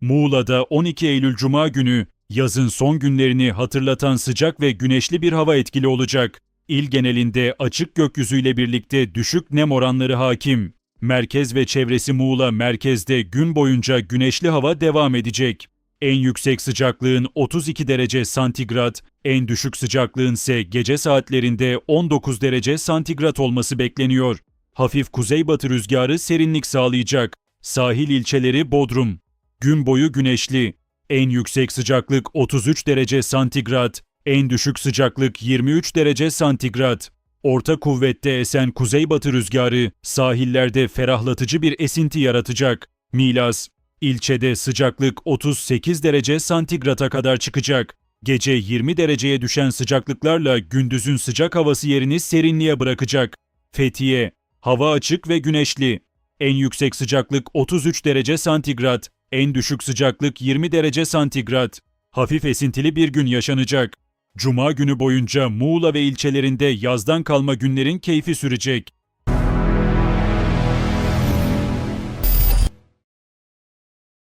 Muğla'da 12 Eylül Cuma günü yazın son günlerini hatırlatan sıcak ve güneşli bir hava etkili olacak. İl genelinde açık gökyüzüyle birlikte düşük nem oranları hakim. Merkez ve çevresi Muğla merkezde gün boyunca güneşli hava devam edecek. En yüksek sıcaklığın 32 derece santigrat, en düşük sıcaklığın ise gece saatlerinde 19 derece santigrat olması bekleniyor. Hafif kuzeybatı rüzgarı serinlik sağlayacak. Sahil ilçeleri Bodrum. Gün boyu güneşli. En yüksek sıcaklık 33 derece santigrat, en düşük sıcaklık 23 derece santigrat. Orta kuvvette esen kuzeybatı rüzgarı sahillerde ferahlatıcı bir esinti yaratacak. Milas, ilçede sıcaklık 38 derece santigrata kadar çıkacak. Gece 20 dereceye düşen sıcaklıklarla gündüzün sıcak havası yerini serinliğe bırakacak. Fethiye, hava açık ve güneşli. En yüksek sıcaklık 33 derece santigrat, en düşük sıcaklık 20 derece santigrat. Hafif esintili bir gün yaşanacak. Cuma günü boyunca Muğla ve ilçelerinde yazdan kalma günlerin keyfi sürecek.